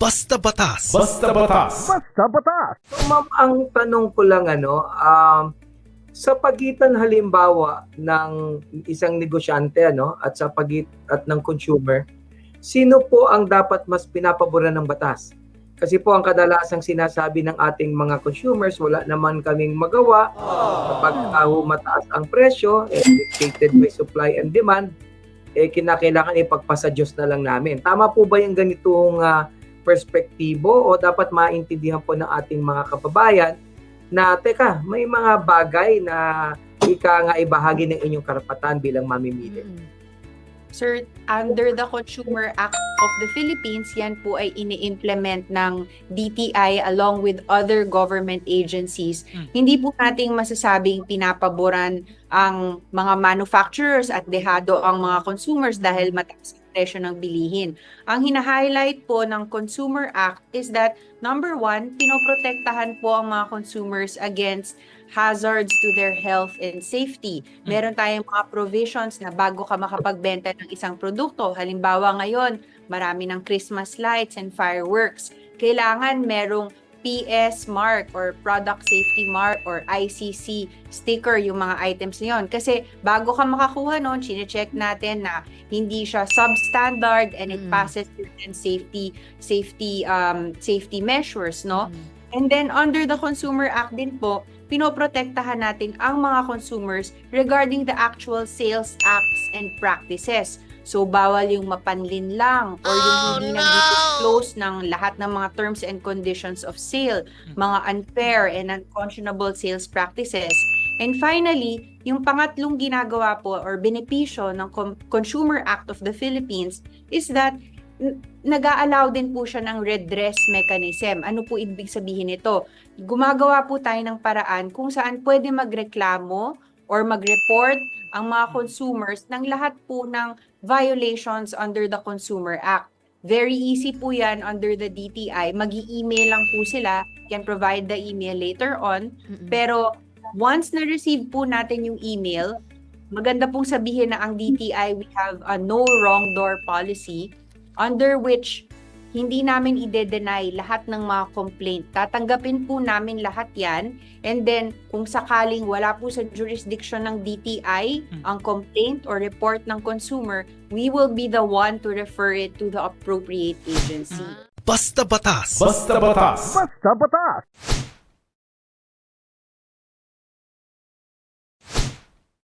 Basta Batas. Basta batas. So, ma'am, ang tanong ko lang ano, um, sa pagitan halimbawa ng isang negosyante ano at sa pagit at ng consumer, sino po ang dapat mas pinapaboran ng batas? Kasi po ang kadalasang sinasabi ng ating mga consumers, wala naman kaming magawa kapag uh, mataas ang presyo, eh, dictated by supply and demand, eh kinakailangan ipagpasa Diyos na lang namin. Tama po ba yung ganitong ah, perspektibo o dapat maintindihan po ng ating mga kababayan na teka, may mga bagay na ika nga ibahagi ng inyong karapatan bilang mamimili. Sir, under the Consumer Act of the Philippines, yan po ay ini-implement ng DTI along with other government agencies. Hindi po nating masasabing pinapaboran ang mga manufacturers at dehado ang mga consumers dahil mataas ang presyo ng bilihin. Ang hina-highlight po ng Consumer Act is that number one, pinoprotektahan po ang mga consumers against hazards to their health and safety. Meron tayong mga provisions na bago ka makapagbenta ng isang produkto. Halimbawa ngayon, marami ng Christmas lights and fireworks. Kailangan merong PS mark or product safety mark or ICC sticker yung mga items na yun. Kasi bago ka makakuha nun, chinecheck natin na hindi siya substandard and it Mm. passes certain safety safety um safety measures, no? And then under the Consumer Act din po, pinoprotektahan natin ang mga consumers regarding the actual sales acts and practices. So bawal yung mapanlin lang or yung hindi nag-disclose ng lahat ng mga terms and conditions of sale, mga unfair and unconscionable sales practices. And finally, yung pangatlong ginagawa po or benepisyo ng Com- Consumer Act of the Philippines is that nag-a-allow din po siya ng redress mechanism. Ano po ibig sabihin nito? Gumagawa po tayo ng paraan kung saan pwede magreklamo or mag-report ang mga consumers ng lahat po ng violations under the Consumer Act. Very easy po yan under the DTI. mag email lang po sila. Can provide the email later on. Pero once na-receive po natin yung email, maganda pong sabihin na ang DTI, we have a no wrong door policy under which hindi namin ide-deny lahat ng mga complaint. Tatanggapin po namin lahat yan. And then, kung sakaling wala po sa jurisdiction ng DTI ang complaint or report ng consumer, we will be the one to refer it to the appropriate agency. Basta Batas. Basta batas. Basta batas!